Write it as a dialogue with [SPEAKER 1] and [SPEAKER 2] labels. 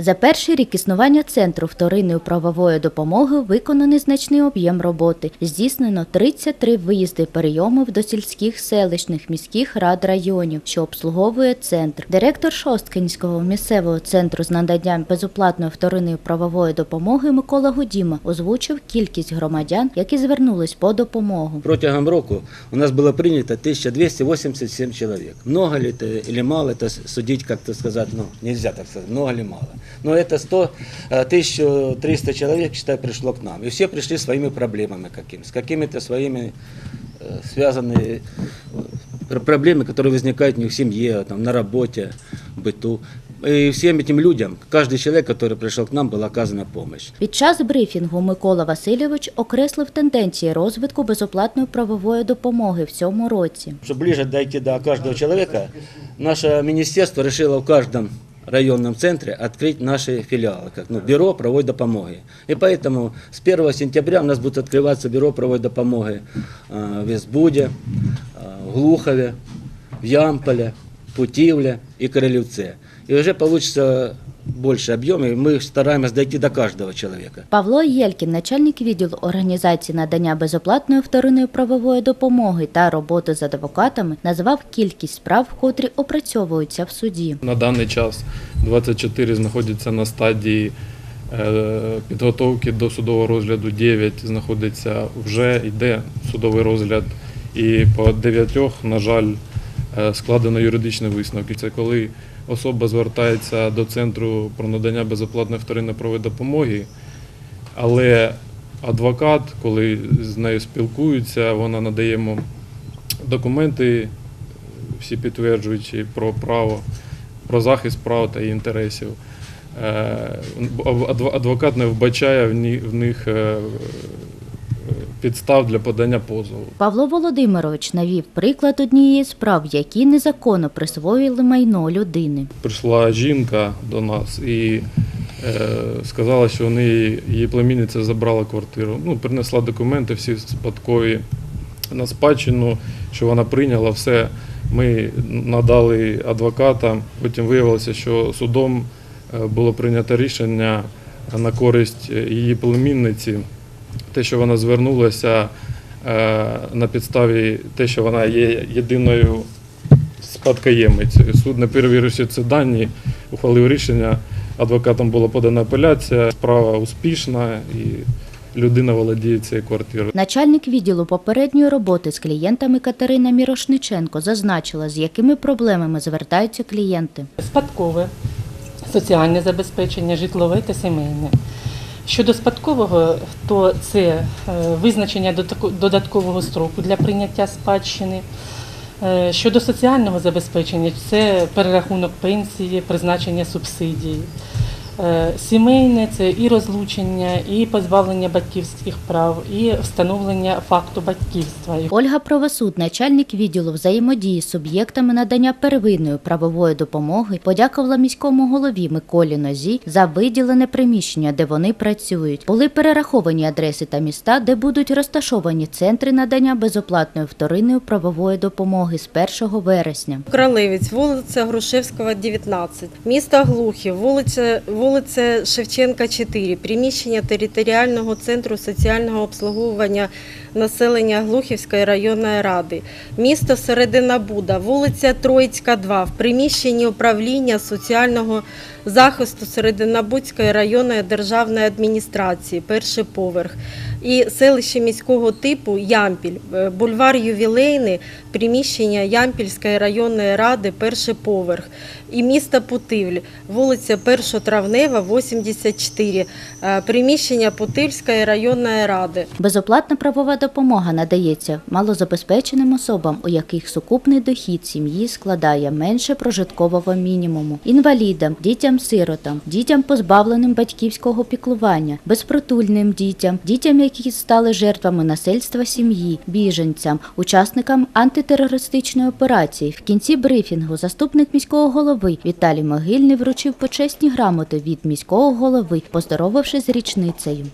[SPEAKER 1] За перший рік існування центру вторинної правової допомоги виконаний значний об'єм роботи. Здійснено 33 виїзди прийомів до сільських селищних міських рад районів, що обслуговує центр. Директор Шосткинського місцевого центру з наданням безоплатної вторинної правової допомоги Микола Гудіма озвучив кількість громадян, які звернулись по допомогу.
[SPEAKER 2] Протягом року у нас было принято 1287 человек. Много ли это или мало, это судить как-то сказать, ну, нельзя так сказать, много ли мало. Но это 100, э, 1300 человек, считай, пришло к нам. И все пришли своими проблемами какими с какими-то своими э, связанные э, проблемы, которые возникают у них в семье, там, на работе, в быту. И всем этим людям, каждый человек, который пришел к нам, была оказана помощь.
[SPEAKER 1] Під час брифінгу Микола Васильович окреслив тенденції розвитку безоплатної правової допомоги в цьому році.
[SPEAKER 2] Чтобы ближе дойти до каждого человека, наше министерство решило в каждом районном центре открыть наши филиалы, как ну, бюро правовой допомоги. И поэтому с 1 сентября у нас будет открываться бюро правовой допомоги э, в Весбуде, э, в Глухове, в Ямполе, Путивле и Королевце. И уже получится больше объем, и мы стараемся дойти до каждого человека.
[SPEAKER 1] Павло Єлькін, начальник відділу організації надання безоплатної вторинної правової допомоги та роботи з адвокатами, назвав кількість справ, котрі опрацьовуються в суді.
[SPEAKER 3] На даний час 24 знаходяться на стадії е, підготовки до судового розгляду, 9 знаходиться вже йде судовий розгляд, і по 9, на жаль, складено юридичні висновки. Це коли особа звертається до центру про надання безоплатної вторинної правової допомоги, але адвокат, коли з нею спілкуються, вона надає йому документи, всі підтверджуючи про право, про захист прав та інтересів. Е, Адвокат не вбачає в них е, підстав для подання позову.
[SPEAKER 1] Павло Володимирович навів приклад однієї справ, які незаконно присвоїли майно людини.
[SPEAKER 3] Прийшла жінка до нас і е, сказала, що неї її племінниця забрала квартиру. Ну, принесла документи всі спадкові на спадщину, що вона прийняла все. Ми надали адвоката. Потім виявилося, що судом е, було прийнято рішення на користь її племінниці. Те, що вона звернулася е, на підставі те, що вона є єдиною спадкоємицею. Суд, не перевіривши ці дані, ухвалив рішення. Адвокатом була подана апеляція. Справа успішна і людина володіє цією квартирою.
[SPEAKER 1] Начальник відділу попередньої роботи з клієнтами Катерина Мірошниченко зазначила, з якими проблемами звертаються клієнти.
[SPEAKER 4] спадкове, соціальне забезпечення, житлове та сімейне. Щодо спадкового, то це е, визначення додаткового строку для прийняття спадщини. Е, Щодо соціального забезпечення, це перерахунок пенсії, призначення субсидій. Е, Сімейне це і розлучення, і позбавлення батьківських прав, і встановлення факту батьківства.
[SPEAKER 1] Ольга Правосуд, начальник відділу взаємодії з суб'єктами надання первинної правової допомоги, подякувала міському голові Миколі Нозі за виділене приміщення, де вони працюють. Були перераховані адреси та міста, де будуть розташовані центри надання безоплатної вторинної правової допомоги з 1 вересня.
[SPEAKER 5] Кролевець, вулиця Грушевського, 19. Місто Глухів, вулиця, вулиця Шевченка, 4. Приміщення територіального центру соціального обслуговування населення Глухівської районної ради. Місто Середина Буда, вулиця Троїцька, 2. В приміщенні управління соціального захисту Серединобудської районної державної адміністрації, перший поверх. І селище міського типу Ямпіль, е, бульвар Ювілейний, приміщення Ямпільської районної ради, перший поверх. І місто Путивль, вулиця 1 Травнева, 84, е, приміщення Путильської районної ради.
[SPEAKER 1] Безоплатна правова допомога надається малозабезпеченим особам, у яких сукупний дохід сім'ї складає менше прожиткового мінімуму, інвалідам, дітям-сиротам, дітям позбавленим батьківського піклування, безпритульним дітям, дітям, які стали жертвами насильства сім'ї, біженцям, учасникам антитерористичної операції. В кінці брифінгу заступник міського голови Віталій Могильний вручив почесні грамоти від міського голови, поздоровавшись з річницею.